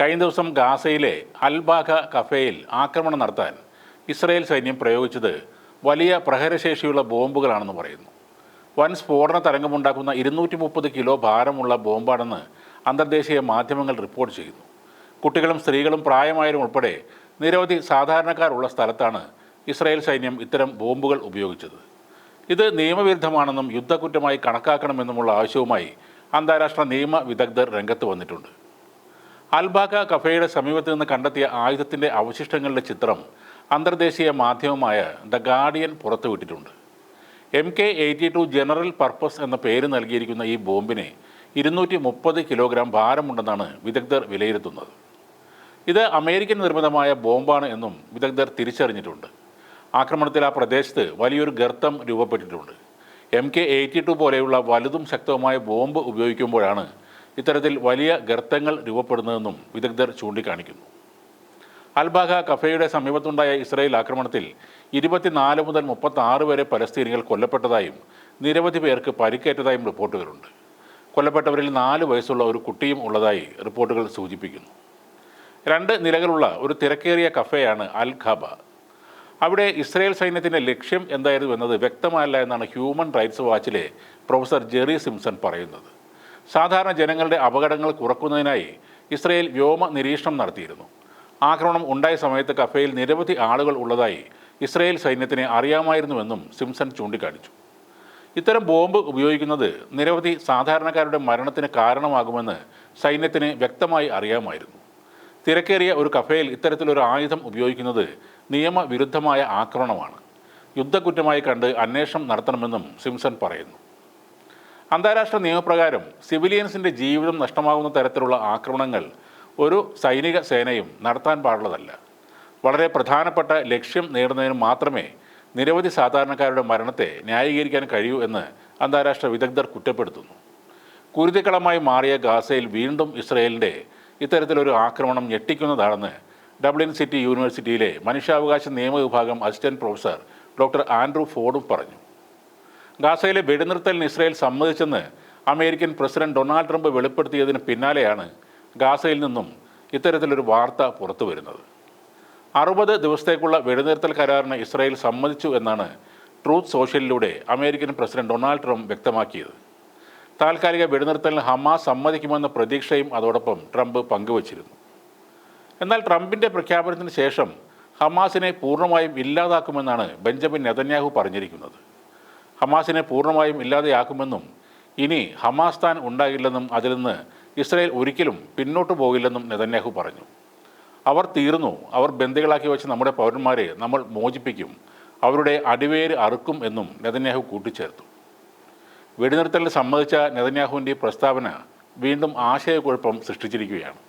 കഴിഞ്ഞ ദിവസം ഗാസയിലെ അൽബാഖ കഫേയിൽ ആക്രമണം നടത്താൻ ഇസ്രയേൽ സൈന്യം പ്രയോഗിച്ചത് വലിയ പ്രഹരശേഷിയുള്ള ബോംബുകളാണെന്ന് പറയുന്നു. വൻ സ്ഫോടന തരംഗമുണ്ടാക്കുന്ന ഇരുന്നൂറ്റി മുപ്പത് കിലോ ഭാരമുള്ള ബോംബാണെന്ന് അന്തർദേശീയ മാധ്യമങ്ങൾ റിപ്പോർട്ട് ചെയ്യുന്നു. കുട്ടികളും സ്ത്രീകളും പ്രായമായരും ഉൾപ്പെടെ നിരവധി സാധാരണക്കാരുള്ള സ്ഥലത്താണ് ഇസ്രായേൽ സൈന്യം ഇത്തരം ബോംബുകൾ ഉപയോഗിച്ചത്. ഇത് നിയമവിരുദ്ധമാണെന്നും യുദ്ധക്കുറ്റമായി കണക്കാക്കണമെന്നുമുള്ള ആവശ്യവുമായി അന്താരാഷ്ട്ര നിയമ വിദഗ്ധർ രംഗത്ത് വന്നിട്ടുണ്ട്. അൽബാക കഫേയുടെ സമീപത്ത് നിന്ന് കണ്ടെത്തിയ ആയുധത്തിന്റെ അവശിഷ്ടങ്ങളുടെ ചിത്രം അന്തർദേശീയ മാധ്യമമായ the Guardian പുറത്തുവിട്ടിട്ടുണ്ട്. M K eighty two general purpose എന്ന പേര് നൽകിയിരിക്കുന്ന ഈ ബോംബിന് ഇരുന്നൂറ്റി മുപ്പത് കിലോഗ്രാം ഭാരമുണ്ടെന്നാണ് വിദഗ്ധർ വിലയിരുത്തുന്നത്. ഇത് അമേരിക്കൻ നിർമ്മിതമായ ബോംബാണ് എന്നും വിദഗ്ധർ തിരിച്ചറിഞ്ഞിട്ടുണ്ട്. ആക്രമണത്തിൽ ആ പ്രദേശത്ത് വലിയൊരു ഗർത്തം രൂപപ്പെട്ടിട്ടുണ്ട്. എം കെ എയ്റ്റി ടു പോലെയുള്ള വലുതും ശക്തവുമായ ബോംബ് ഉപയോഗിക്കുമ്പോഴാണ് ഇത്തരത്തിൽ വലിയ ഗർത്തങ്ങൾ രൂപപ്പെടുന്നതെന്നും വിദഗ്ധർ ചൂണ്ടിക്കാണിക്കുന്നു. അൽബാഖ കഫേയുടെ സമീപത്തുണ്ടായ ഇസ്രായേൽ ആക്രമണത്തിൽ ഇരുപത്തിനാല് മുതൽ മുപ്പത്തി ആറ് വരെ പലസ്തീനികൾ കൊല്ലപ്പെട്ടതായും നിരവധി പേർക്ക് പരിക്കേറ്റതായും റിപ്പോർട്ടുകളുണ്ട്. കൊല്ലപ്പെട്ടവരിൽ നാല് വയസ്സുള്ള ഒരു കുട്ടിയും ഉള്ളതായി റിപ്പോർട്ടുകൾ സൂചിപ്പിക്കുന്നു. രണ്ട് നിലകളുള്ള ഒരു തിരക്കേറിയ കഫേയാണ് അൽ ഖബ. അവിടെ ഇസ്രായേൽ സൈന്യത്തിന്റെ ലക്ഷ്യം എന്തായിരുന്നു എന്നത് വ്യക്തമല്ല എന്നാണ് ഹ്യൂമൻ റൈറ്റ്സ് വാച്ചിലെ പ്രൊഫസർ ജെറി സിംസൺ പറയുന്നത്. സാധാരണ ജനങ്ങളുടെ അപകടങ്ങൾ കുറക്കുന്നതിനായി ഇസ്രയേൽ വ്യോമ നിരീക്ഷണം നടത്തിയിരുന്നു. ആക്രമണം ഉണ്ടായ സമയത്ത് കഫേയിൽ നിരവധി ആളുകൾ ഉള്ളതായി ഇസ്രയേൽ സൈന്യത്തിന് അറിയാമായിരുന്നുവെന്നും സിംസൺ ചൂണ്ടിക്കാണിച്ചു. ഇത്തരം ബോംബ് ഉപയോഗിക്കുന്നത് നിരവധി സാധാരണക്കാരുടെ മരണത്തിന് കാരണമാകുമെന്ന് സൈന്യത്തിന് വ്യക്തമായി അറിയാമായിരുന്നു. തിരക്കേറിയ ഒരു കഫേയിൽ ഇത്തരത്തിലൊരു ആയുധം ഉപയോഗിക്കുന്നത് നിയമവിരുദ്ധമായ ആക്രമണമാണ്. യുദ്ധക്കുറ്റമായി കണ്ട് അന്വേഷണം നടത്തണമെന്നും സിംസൺ പറയുന്നു. അന്താരാഷ്ട്ര നിയമപ്രകാരം സിവിലിയൻസിന്റെ ജീവിതം നഷ്ടമാകുന്ന തരത്തിലുള്ള ആക്രമണങ്ങൾ ഒരു സൈനിക സേനയും നടത്താൻ പാടുള്ളതല്ല. വളരെ പ്രധാനപ്പെട്ട ലക്ഷ്യം നേടുന്നതിന് മാത്രമേ നിരവധി സാധാരണക്കാരുടെ മരണത്തെ ന്യായീകരിക്കാൻ കഴിയൂ എന്ന് അന്താരാഷ്ട്ര വിദഗ്ധർ കുറ്റപ്പെടുത്തുന്നു. കുരുതിക്കളമായി മാറിയ ഗാസയിൽ വീണ്ടും ഇസ്രയേലിന്റെ ഇത്തരത്തിലൊരു ആക്രമണം ഞെട്ടിക്കുന്നതാണെന്ന് ഡബ്ലിൻ സിറ്റി യൂണിവേഴ്സിറ്റിയിലെ മനുഷ്യാവകാശ നിയമവിഭാഗം അസിസ്റ്റന്റ് പ്രൊഫസർ ഡോക്ടർ ആൻഡ്രൂ ഫോർഡും പറഞ്ഞു. ഗാസയിലെ വെടിനിർത്തലിന് ഇസ്രയേൽ സമ്മതിച്ചെന്ന് അമേരിക്കൻ പ്രസിഡന്റ് ഡൊണാൾഡ് ട്രംപ് വെളിപ്പെടുത്തിയതിന് പിന്നാലെയാണ് ഗാസയിൽ നിന്നും ഇത്തരത്തിലൊരു വാർത്ത പുറത്തു വരുന്നത്. അറുപത് ദിവസത്തേക്കുള്ള വെടിനിർത്തൽ കരാറിന് ഇസ്രായേൽ സമ്മതിച്ചു എന്നാണ് ട്രൂത്ത് സോഷ്യലിലൂടെ അമേരിക്കൻ പ്രസിഡന്റ് ഡൊണാൾഡ് ട്രംപ് വ്യക്തമാക്കിയത്. താൽക്കാലിക വെടിനിർത്തലിന് ഹമാസ് സമ്മതിക്കുമെന്ന പ്രതീക്ഷയും അതോടൊപ്പം ട്രംപ് പങ്കുവച്ചിരുന്നു. എന്നാൽ ട്രംപിന്റെ പ്രഖ്യാപനത്തിന് ശേഷം ഹമാസിനെ പൂർണമായും ഇല്ലാതാക്കുമെന്നാണ് ബെഞ്ചമിൻ നെതന്യാഹു പറഞ്ഞിരിക്കുന്നത്. ഹമാസിനെ പൂർണമായും ഇല്ലാതെയാക്കുമെന്നും ഇനി ഹമാസ് താൻ ഉണ്ടാകില്ലെന്നും അതിൽ നിന്ന് ഇസ്രയേൽ ഒരിക്കലും പിന്നോട്ട് പോകില്ലെന്നും നെതന്യാഹു പറഞ്ഞു. അവർ തീർന്നു. അവർ ബന്ദികളാക്കി വെച്ച നമ്മുടെ പൗരന്മാരെ നമ്മൾ മോചിപ്പിക്കും. അവരുടെ അടിവേര് അറുക്കും എന്നും നെതന്യാഹു കൂട്ടിച്ചേർത്തു. വെടിനിർത്തലിൽ സമ്മതിച്ച നെതന്യാഹുവിന്റെ പ്രസ്താവന വീണ്ടും ആശയക്കുഴപ്പം സൃഷ്ടിച്ചിരിക്കുകയാണ്.